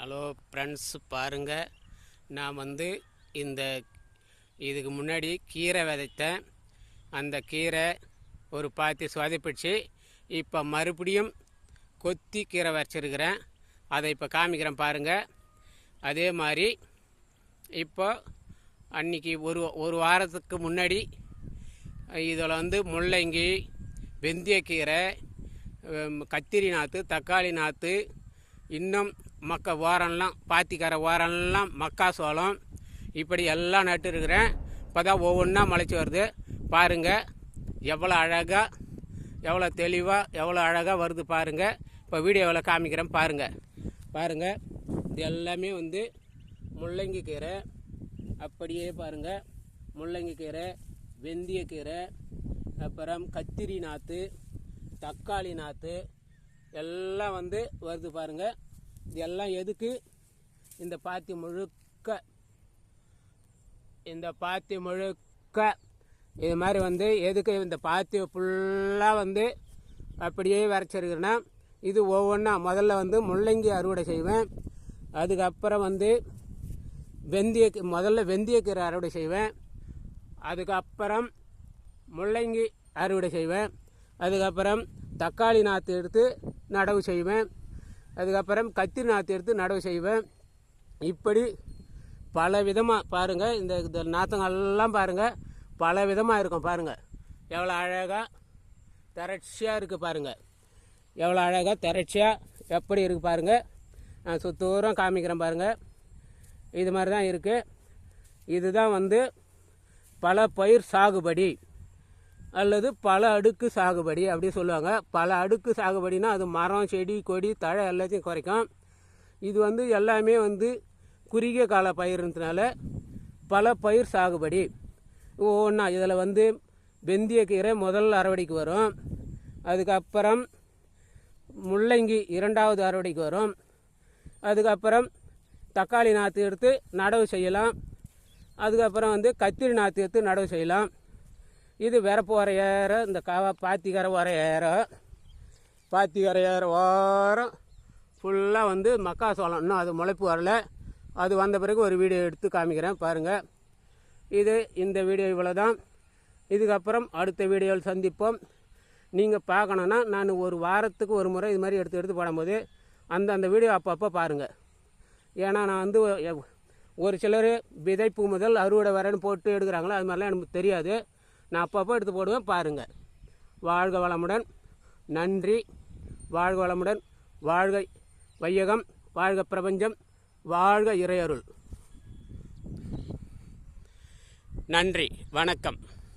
Hello friends பாருங்கள் நான் வந்து இந்த இதுக்கு முன்னாடி கீரை விதைத்தேன். அந்த கீரை ஒரு பாத்தி சுவாதிப்பிடிச்சு இப்போ மறுபடியும் கொத்தி கீரை வச்சிருக்கிறேன். அதை இப்போ காமிக்கிறேன் பாருங்கள் அதே மாதிரி இப்போ அன்றைக்கி ஒரு ஒரு வாரத்துக்கு முன்னாடி இதில் வந்து முள்ளங்கி வெந்தயக்கீரை கத்திரி நாற்று தக்காளி நாற்று இன்னும் மக்க ஓரம்லாம் பாத்திக்கார வாரம்லாம் மக்காசோளம். இப்படி எல்லாம் நட்டுருக்கிறேன். இப்போ தான் ஒவ்வொன்றா முளைச்சி வருது. பாருங்கள் எவ்வளோ அழகாக எவ்வளோ தெளிவாக எவ்வளோ அழகாக வருது பாருங்கள் இப்போ வீடியோவில் காமிக்கிறேன் பாருங்கள் பாருங்கள் இது எல்லாமே வந்து முள்ளங்கி கீரை. அப்படியே பாருங்கள் முள்ளங்கி கீரை வெந்தயக்கீரை அப்புறம் கத்திரி நாற்று தக்காளி நாற்று எல்லாம் வந்து வருது பாருங்கள் இது எல்லாம் எதுக்கு? இந்த பாத்தி முழுக்க இந்த பாத்தி முழுக்க. இது மாதிரி வந்து எதுக்கு இந்த பாத்தி ஃபுல்லாக வந்து அப்படியே வரைச்சிருக்கிறேன்னா இது ஒவ்வொன்றா முதல்ல வந்து முள்ளங்கி அறுவடை செய்வேன். அதுக்கப்புறம் வந்து வெந்தய முதல்ல வெந்தயக்கீரை அறுவடை செய்வேன். அதுக்கப்புறம் முள்ளங்கி அறுவடை செய்வேன். அதுக்கப்புறம் தக்காளி நாற்று எடுத்து நடவு செய்வேன். அதுக்கப்புறம் கத்திரி நாற்று எடுத்து நடவு செய்வேன். இப்படி பல விதமாக பாருங்கள் இந்த இந்த நாற்றுங்கள்லாம் பாருங்கள் பல விதமாக இருக்கும் பாருங்கள் எவ்வளோ அழகாக திரட்சியாக இருக்குது பாருங்கள் எவ்வளோ அழகாக திரட்சியாக எப்படி இருக்குது பாருங்கள் நான் சுத்தூரம் காமிக்கிறேன் பாருங்கள் இது மாதிரி தான் இருக்குது இதுதான் வந்து பல பயிர் சாகுபடி. அல்லது பல அடுக்கு சாகுபடி அப்படி சொல்லுவாங்க. பல அடுக்கு சாகுபடினா அது மரம் செடி கொடி தழை எல்லாத்தையும் குறைக்கும். இது வந்து எல்லாமே வந்து குறுகிய கால பயிர்ன்றதுனால பல பயிர் சாகுபடி. ஒவ்வொன்றா இதில் வந்து வெந்தியக்கீரை முதல் அறுவடைக்கு வரும். அதுக்கப்புறம் முள்ளங்கி இரண்டாவது அறுவடைக்கு வரும். அதுக்கப்புறம் தக்காளி நாற்று எடுத்து நடவு செய்யலாம். அதுக்கப்புறம் வந்து கத்திரி நாற்று எடுத்து நடவு செய்யலாம். இது விரப்பு வர ஏற இந்த காவா பாத்திக்கரை வர ஏற பாத்திக்கரை ஏற ஓரம் ஃபுல்லாக வந்து மக்காசோளம் இன்னும் அது முளைப்பு வரல. அது வந்த பிறகு ஒரு வீடியோ எடுத்து காமிக்கிறேன் பாருங்கள் இது இந்த வீடியோ இவ்வளோ தான் இதுக்கப்புறம் அடுத்த வீடியோவில் சந்திப்போம். நீங்கள் பார்க்கணுன்னா நான் ஒரு வாரத்துக்கு ஒரு முறை இது மாதிரி எடுத்து எடுத்து போடும்போது அந்த அந்த வீடியோ அப்பப்போ பாருங்கள் ஏன்னா நான் வந்து ஒரு சிலர் விதைப்பு முதல் அறுவடை வரேன்னு போட்டு எடுக்கிறாங்களோ அது மாதிரிலாம் எனக்கு தெரியாது. நான் அப்பப்போ எடுத்து போடுவேன் பாருங்கள் வாழ்க வளமுடன். நன்றி. வாழ்க வளமுடன். வாழ்க வையகம். வாழ்க பிரபஞ்சம். வாழ்க இறையருள். நன்றி. வணக்கம்.